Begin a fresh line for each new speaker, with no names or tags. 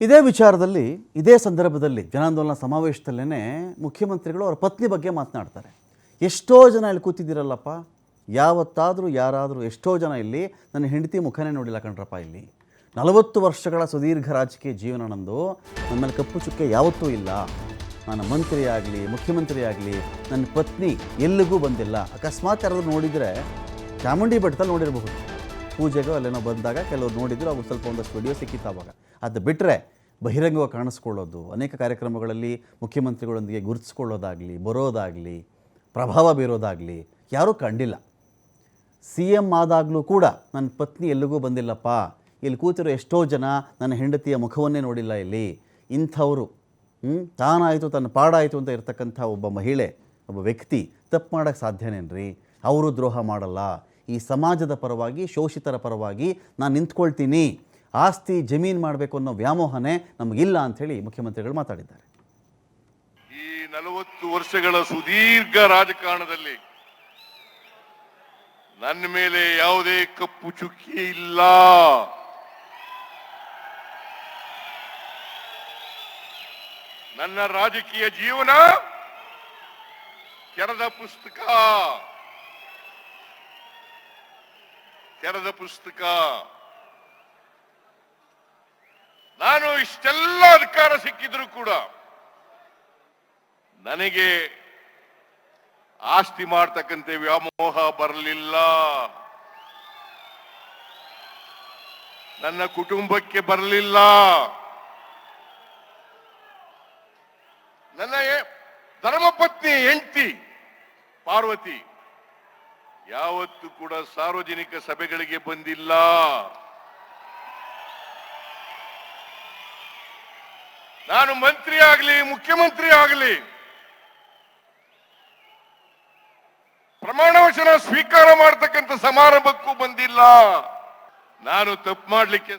ಇದೇ ವಿಚಾರದಲ್ಲಿ, ಇದೇ ಸಂದರ್ಭದಲ್ಲಿ ಜನಾಂದೋಲನ ಸಮಾವೇಶದಲ್ಲೇ ಮುಖ್ಯಮಂತ್ರಿಗಳು ಅವರ ಪತ್ನಿ ಬಗ್ಗೆ ಮಾತನಾಡ್ತಾರೆ. ಎಷ್ಟೋ ಜನ ಇಲ್ಲಿ ಕೂತಿದ್ದೀರಲ್ಲಪ್ಪ. ಯಾವತ್ತಾದರೂ, ಯಾರಾದರೂ ಎಷ್ಟೋ ಜನ ಇಲ್ಲಿ ನನ್ನ ಹೆಂಡತಿ ಮುಖನೇ ನೋಡಿಲ್ಲ ಕಣ್ರಪ್ಪ ಇಲ್ಲಿ. ನಲವತ್ತು ವರ್ಷಗಳ ಸುದೀರ್ಘ ರಾಜಕೀಯ ಜೀವನ ನಂದು. ನನ್ನ ಮೇಲೆ ಕಪ್ಪು ಚುಕ್ಕೆ ಯಾವತ್ತೂ ಇಲ್ಲ. ನಾನು ಮಂತ್ರಿಯಾಗಲಿ ಆಗಲಿ ಮುಖ್ಯಮಂತ್ರಿ ಆಗಲಿ ನನ್ನ ಪತ್ನಿ ಎಲ್ಲಿಗೂ ಬಂದಿಲ್ಲ. ಅಕಸ್ಮಾತ್ ಯಾರಾದರೂ ನೋಡಿದರೆ ಚಾಮುಂಡಿ ಬೆಟ್ಟದಲ್ಲಿ ನೋಡಿರಬಹುದು. ಪೂಜೆಗೋ ಅಲ್ಲೇನೋ ಬಂದಾಗ ಕೆಲವರು ನೋಡಿದ್ರು ಅವು ಸ್ವಲ್ಪ ಒಂದಷ್ಟು ವಿಡಿಯೋ ಸಿಕ್ಕಿತ್ತು ಆವಾಗ ಅದು ಬಿಟ್ಟರೆ ಬಹಿರಂಗವಾಗಿ ಕಾಣಿಸ್ಕೊಳ್ಳೋದು ಅನೇಕ ಕಾರ್ಯಕ್ರಮಗಳಲ್ಲಿ ಮುಖ್ಯಮಂತ್ರಿಗಳೊಂದಿಗೆ ಗುರುತಿಸ್ಕೊಳ್ಳೋದಾಗಲಿ ಬರೋದಾಗಲಿ ಪ್ರಭಾವ ಬೀರೋದಾಗಲಿ ಯಾರೂ ಕಂಡಿಲ್ಲ. ಸಿ ಎಂ ಆದಾಗಲೂ ಕೂಡ ನನ್ನ ಪತ್ನಿ ಎಲ್ಲಿಗೂ ಬಂದಿಲ್ಲಪ್ಪ ಇಲ್ಲಿ ಕೂತಿರೋ ಎಷ್ಟೋ ಜನ ನನ್ನ ಹೆಂಡತಿಯ ಮುಖವನ್ನೇ ನೋಡಿಲ್ಲ ಇಲ್ಲಿ. ಇಂಥವರು ಹ್ಮ್, ತಾನಾಯಿತು ತನ್ನ ಪಾಡಾಯಿತು ಅಂತ ಇರತಕ್ಕಂಥ ಒಬ್ಬ ಮಹಿಳೆ ಒಬ್ಬ ವ್ಯಕ್ತಿ ತಪ್ಪು ಮಾಡೋಕ್ಕೆ ಸಾಧ್ಯನೇನ್ರಿ? ಅವರು ದ್ರೋಹ ಮಾಡಲ್ಲ. ಈ ಸಮಾಜದ ಪರವಾಗಿ, ಶೋಷಿತರ ಪರವಾಗಿ ನಾನು ನಿಂತ್ಕೊಳ್ತೀನಿ. ಆಸ್ತಿ ಜಮೀನು ಮಾಡಬೇಕು ಅನ್ನೋ ವ್ಯಾಮೋಹನೆ ನಮಗಿಲ್ಲ ಅಂಥೇಳಿ ಮುಖ್ಯಮಂತ್ರಿಗಳು ಮಾತಾಡಿದ್ದಾರೆ.
ಈ ನಲವತ್ತು ವರ್ಷಗಳ ಸುದೀರ್ಘ ರಾಜಕಾರಣದಲ್ಲಿ ನನ್ನ ಮೇಲೆ ಯಾವುದೇ ಕಪ್ಪು ಚುಕ್ಕಿ ಇಲ್ಲ. ನನ್ನ ರಾಜಕೀಯ ಜೀವನ ಕೆರದ ಪುಸ್ತಕ. ತೆರೆದ ಪುಸ್ತಕ. ನಾನು ಇಷ್ಟೆಲ್ಲ ಅಧಿಕಾರ ಸಿಕ್ಕಿದ್ರು ಕೂಡ ನನಗೆ ಆಸ್ತಿ ಮಾಡ್ತಕ್ಕಂತೆ ವ್ಯಾಮೋಹ ಬರಲಿಲ್ಲ. ನನ್ನ ಕುಟುಂಬಕ್ಕೆ ಬರಲಿಲ್ಲ. ನನ್ನ ಧರ್ಮಪತ್ನಿ ಹೆಂಡತಿ ಪಾರ್ವತಿ ಯಾವತ್ತೂ ಕೂಡ ಸಾರ್ವಜನಿಕ ಸಭೆಗಳಿಗೆ ಬಂದಿಲ್ಲ. ನಾನು ಮಂತ್ರಿ ಆಗಲಿ, ಮುಖ್ಯಮಂತ್ರಿ ಆಗಲಿ ಪ್ರಮಾಣ ವಚನ ಸ್ವೀಕಾರ ಮಾಡತಕ್ಕಂಥ ಸಮಾರಂಭಕ್ಕೂ ಬಂದಿಲ್ಲ. ನಾನು ತಪ್ಪು ಮಾಡ್ಲಿಕ್ಕೆ